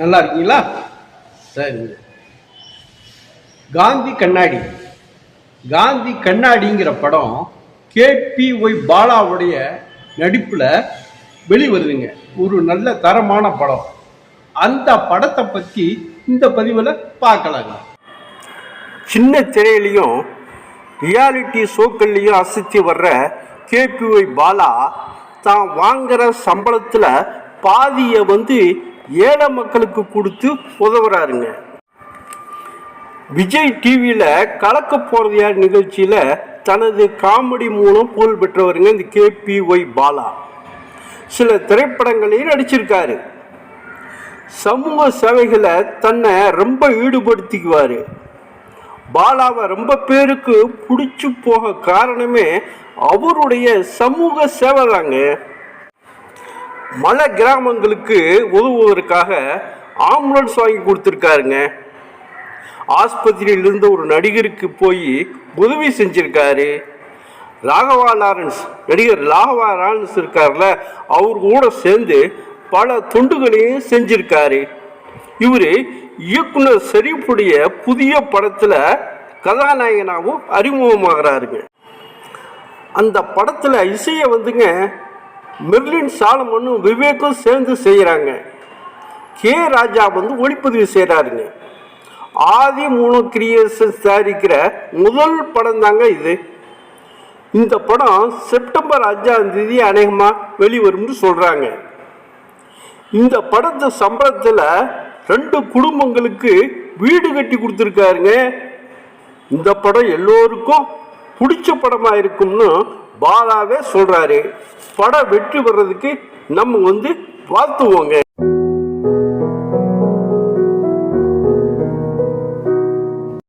நல்லா இருக்கீங்களா சரிங்க காந்தி கண்ணாடி. காந்தி கண்ணாடிங்கிற படம் கேபி ஒய் பாலாவுடைய நடிப்பில் வெளிவருதுங்க. ஒரு நல்ல தரமான படம். அந்த படத்தை பற்றி இந்த பதிவில் பார்க்கலாங்க. சின்ன திரையிலையும் ரியாலிட்டி ஷோக்கள்லையும் அசத்தி வர்ற கேபிஒய் பாலா தான் வாங்குற சம்பளத்தில் பாதியை வந்து ஏழை மக்களுக்கு கொடுத்து உதவுறாருங்க. விஜய் டிவியில் கலக்க போகிறது யார் நிகழ்ச்சியில் தனது காமெடி மூலம் புகழ் பெற்றவருங்க இந்த கேபி ஒய் பாலா. சில திரைப்படங்களையும் நடிச்சிருக்காரு. சமூக சேவைகளை தன்னை ரொம்ப ஈடுபடுத்திக்குவார். பாலாவை ரொம்ப பேருக்கு பிடிச்சி போக காரணமே அவருடைய சமூக சேவை தாங்க மலை கிராமங்களுக்கு உதவுவதற்காக ஆம்புலன்ஸ் வாங்கி கொடுத்துருக்காருங்க. ஆஸ்பத்திரியில் இருந்த ஒரு நடிகருக்கு போய் உதவி செஞ்சுருக்காரு. ராகவா லாரன்ஸ் நடிகர் ராகவா லாரன்ஸ் இருக்கார்ல அவர் கூட சேர்ந்து பல தொண்டுகளையும் செஞ்சிருக்காரு. இவர் இயக்குனர் செரீஃபுடைய புதிய படத்தில் கதாநாயகனாகவும் அறிமுகமாகிறாருங்க. அந்த படத்தில் இசையை வந்துங்க மெர்லின் சாலமனும் விவேக்கும் சேர்ந்து செய்கிறாங்க கே ராஜா வந்து ஒளிப்பதிவு செய்கிறாருங்க ஆதி மூணு கிரியேஷன்ஸ் தயாரிக்கிற முதல் படம் தாங்க இது. இந்த படம் செப்டம்பர் அஞ்சாம் தேதி அநேகமாக வெளிவரும்னு சொல்கிறாங்க இந்த படத்தை சம்பளத்தில் ரெண்டு குடும்பங்களுக்கு வீடு கட்டி கொடுத்துருக்காருங்க. இந்த படம் எல்லோருக்கும் பிடிச்ச படமாக இருக்கும்னு பாலாவே சொல்கிறாரு படம் வெற்றி பெறதுக்கு நம்ம வந்து வாழ்த்துவோங்க.